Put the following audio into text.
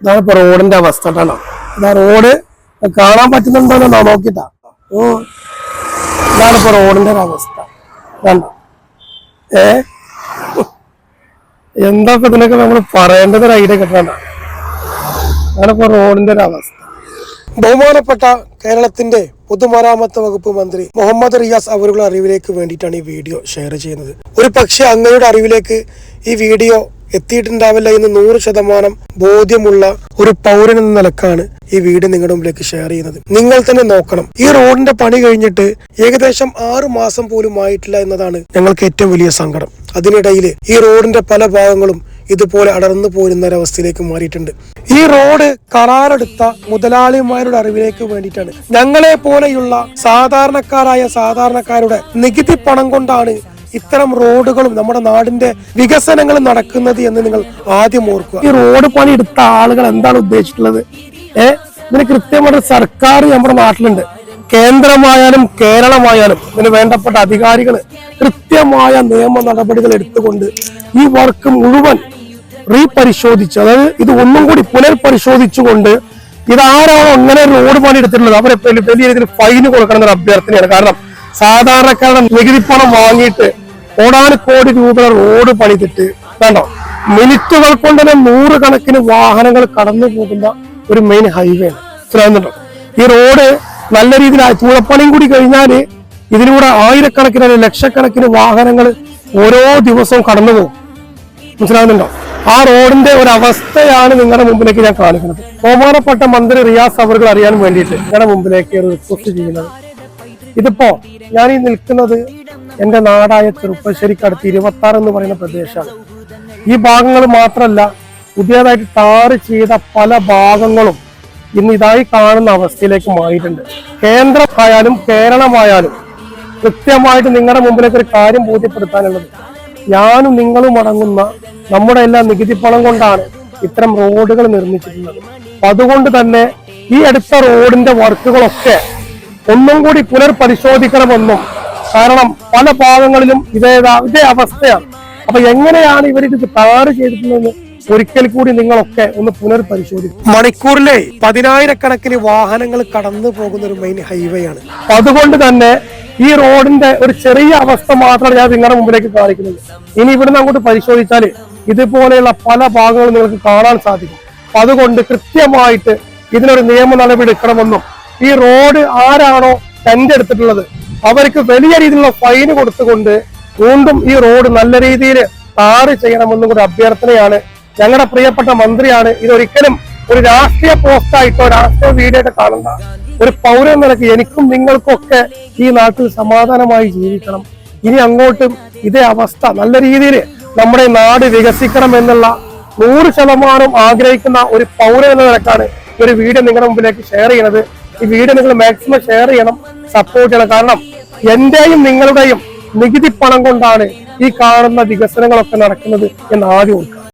ഇതാണ് ഇപ്പൊ റോഡിന്റെ അവസ്ഥ കേട്ടോ. ഇതാ റോഡ് കാണാൻ പറ്റുന്നുണ്ടോ നോക്കിട്ടാ. ഓ ഇതാണ് ഇപ്പൊ റോഡിന്റെ ഒരു അവസ്ഥ. ഏ? എന്താ ഇതിനൊക്കെ നമ്മൾ പറയേണ്ടത് ഒരു ഐഡിയ കിട്ടണ്ട അതാണ് ഇപ്പൊ റോഡിന്റെ ഒരു അവസ്ഥ. ബഹുമാനപ്പെട്ട കേരളത്തിന്റെ പൊതുമരാമത്ത് വകുപ്പ് മന്ത്രി മുഹമ്മദ് റിയാസ് അവരുടെ അറിവിലേക്ക് വേണ്ടിയിട്ടാണ് ഈ വീഡിയോ ഷെയർ ചെയ്യുന്നത്. ഒരു പക്ഷേ അങ്ങയുടെ അറിവിലേക്ക് ഈ വീഡിയോ എത്തിയിട്ടുണ്ടാവില്ല എന്ന് നൂറ് ശതമാനം ബോധ്യമുള്ള ഒരു പൗരൻ എന്ന നിലക്കാണ് ഈ വീട് നിങ്ങളുടെ മുമ്പിലേക്ക് ഷെയർ ചെയ്യുന്നത്. നിങ്ങൾ തന്നെ നോക്കണം. ഈ റോഡിന്റെ പണി കഴിഞ്ഞിട്ട് ഏകദേശം ആറു മാസം പോലും ആയിട്ടില്ല എന്നതാണ് ഞങ്ങൾക്ക് ഏറ്റവും വലിയ സങ്കടം. അതിനിടയിൽ ഈ റോഡിന്റെ പല ഭാഗങ്ങളും ഇതുപോലെ അടർന്നു പോരുന്ന ഒരവസ്ഥയിലേക്ക് മാറിയിട്ടുണ്ട്. ഈ റോഡ് കരാറെടുത്ത മുതലാളിമാരുടെ അറിവിലേക്ക് വേണ്ടിയിട്ടാണ്. ഞങ്ങളെ പോലെയുള്ള സാധാരണക്കാരായ സാധാരണക്കാരുടെ നികുതി പണം കൊണ്ടാണ് ഇത്തരം റോഡുകളും നമ്മുടെ നാടിന്റെ വികസനങ്ങളും നടക്കുന്നത് എന്ന് നിങ്ങൾ ആദ്യം ഓർക്കുക. ഈ റോഡ് പണി എടുത്ത ആളുകൾ എന്താണ് ഉദ്ദേശിച്ചിട്ടുള്ളത്? ഏഹ് ഇതിന് കൃത്യമായിട്ട് സർക്കാർ നമ്മുടെ നാട്ടിലുണ്ട്. കേന്ദ്രമായാലും കേരളമായാലും ഇതിന് വേണ്ടപ്പെട്ട അധികാരികൾ കൃത്യമായ നിയമ നടപടികൾ എടുത്തുകൊണ്ട് ഈ വർക്ക് മുഴുവൻ റീപരിശോധിച്ച് അതായത് ഇത് ഒന്നും കൂടി പുനർപരിശോധിച്ചുകൊണ്ട് ഇതാരാണോ അങ്ങനെ റോഡ് പണി എടുത്തിട്ടുള്ളത് അവരെ വലിയ രീതിയിൽ ഫൈന് കൊടുക്കണം എന്നൊരു അഭ്യർത്ഥനയാണ്. കാരണം സാധാരണക്കാരുടെ നികുതി പണം വാങ്ങിയിട്ട് കോടാനുകോടി രൂപ റോഡ് പണിതിട്ട് വേണ്ടോ മിനിറ്റുകൾ കൊണ്ട് തന്നെ നൂറുകണക്കിന് വാഹനങ്ങൾ കടന്നു പോകുന്ന ഒരു മെയിൻ ഹൈവേ ആണ്. മനസ്സിലാകുന്നുണ്ടോ ഈ റോഡ് നല്ല രീതിയിൽ ചൂളപ്പണിയും കൂടി കഴിഞ്ഞാൽ ഇതിലൂടെ ആയിരക്കണക്കിന് ലക്ഷക്കണക്കിന് വാഹനങ്ങൾ ഓരോ ദിവസവും കടന്നു പോകും. മനസ്സിലാകുന്നുണ്ടോ ആ റോഡിന്റെ ഒരു അവസ്ഥയാണ് നിങ്ങളുടെ മുമ്പിലേക്ക് ഞാൻ കാണിക്കുന്നത്. ബഹുമാനപ്പെട്ട മന്ത്രി റിയാസ് അവർക്ക് അറിയാൻ വേണ്ടിയിട്ട് നിങ്ങളുടെ മുമ്പിലേക്ക് റിക്വസ്റ്റ് ചെയ്യുന്നത്. ഇതിപ്പോ ഞാൻ ഈ നിൽക്കുന്നത് എന്റെ നാടായ ചെറുപ്പശ്ശേരിക്കടുത്ത് ഇരുപത്തി ആറ് എന്ന് പറയുന്ന പ്രദേശമാണ്. ഈ ഭാഗങ്ങൾ മാത്രമല്ല പുതിയതായിട്ട് ടാർ ചെയ്ത പല ഭാഗങ്ങളും ഇന്ന് ഇതായി കാണുന്ന അവസ്ഥയിലേക്ക് മാറിയിട്ടുണ്ട്. കേന്ദ്രമായാലും കേരളമായാലും കൃത്യമായിട്ട് നിങ്ങളുടെ മുമ്പിലേക്ക് ഒരു കാര്യം ബോധ്യപ്പെടുത്താനുള്ളത് ഞാനും നിങ്ങളും അടങ്ങുന്ന നമ്മുടെ എല്ലാ നികുതി പണം കൊണ്ടാണ് ഇത്തരം റോഡുകൾ നിർമ്മിച്ചിട്ടുള്ളത്. അപ്പൊ അതുകൊണ്ട് തന്നെ ഈ അടുത്ത റോഡിന്റെ വർക്കുകളൊക്കെ ഒന്നും കൂടി പുനർപരിശോധിക്കണമെന്നും കാരണം പല ഭാഗങ്ങളിലും ഇതേ ഇതേ അവസ്ഥയാണ്. അപ്പൊ എങ്ങനെയാണ് ഇവർ ഇത് തയ്യാറ് ചെയ്തിട്ടുള്ളതെന്ന് ഒരിക്കൽ കൂടി നിങ്ങളൊക്കെ ഒന്ന് പുനർപരിശോധിക്കും മണിക്കൂറിലെ പതിനായിരക്കണക്കിന് വാഹനങ്ങൾ കടന്നു പോകുന്ന ഒരു മെയിൻ ഹൈവേ ആണ്. അതുകൊണ്ട് തന്നെ ഈ റോഡിന്റെ ഒരു ചെറിയ അവസ്ഥ മാത്രമാണ് ഞാൻ നിങ്ങളുടെ മുമ്പിലേക്ക് കാണിക്കുന്നത്. ഇനി ഇവിടുന്ന് അങ്ങോട്ട് പരിശോധിച്ചാൽ ഇതുപോലെയുള്ള പല ഭാഗങ്ങളും നിങ്ങൾക്ക് കാണാൻ സാധിക്കും. അതുകൊണ്ട് കൃത്യമായിട്ട് ഇതിനൊരു നിയമ നടപടി എടുക്കണമെന്നും ഈ റോഡ് ആരാണോ ടെൻഡ് എടുത്തിട്ടുള്ളത് അവർക്ക് വലിയ രീതിയിലുള്ള ഫൈൻ കൊടുത്തുകൊണ്ട് വീണ്ടും ഈ റോഡ് നല്ല രീതിയിൽ ടാറ് ചെയ്യണമെന്നും ഒരു അഭ്യർത്ഥനയാണ്. ഞങ്ങളുടെ പ്രിയപ്പെട്ട മന്ത്രിയാണ്. ഇതൊരിക്കലും ഒരു രാഷ്ട്രീയ പോസ്റ്റായിട്ടോ രാഷ്ട്രീയ വീഡിയോ ഒക്കെ കാണണ്ട. ഒരു പൗരൻ നിലയ്ക്ക് എനിക്കും നിങ്ങൾക്കൊക്കെ ഈ നാട്ടിൽ സമാധാനമായി ജീവിക്കണം. ഇനി അങ്ങോട്ടും ഇതേ അവസ്ഥ. നല്ല രീതിയിൽ നമ്മുടെ നാട് വികസിക്കണം എന്നുള്ള നൂറ് ശതമാനം ആഗ്രഹിക്കുന്ന ഒരു പൗരൻ എന്ന നിലക്കാണ് ഒരു വീഡിയോ നിങ്ങളുടെ മുമ്പിലേക്ക് ഷെയർ ചെയ്യുന്നത്. ഈ വീഡിയോ നിങ്ങൾ മാക്സിമം ഷെയർ ചെയ്യണം. സപ്പോർട്ട് ചെയ്യണം കാരണം എന്റെയും നിങ്ങളുടെയും നികുതി പണം കൊണ്ടാണ് ഈ കാണുന്ന വികസനങ്ങളൊക്കെ നടക്കുന്നത് എന്ന് ആദ്യം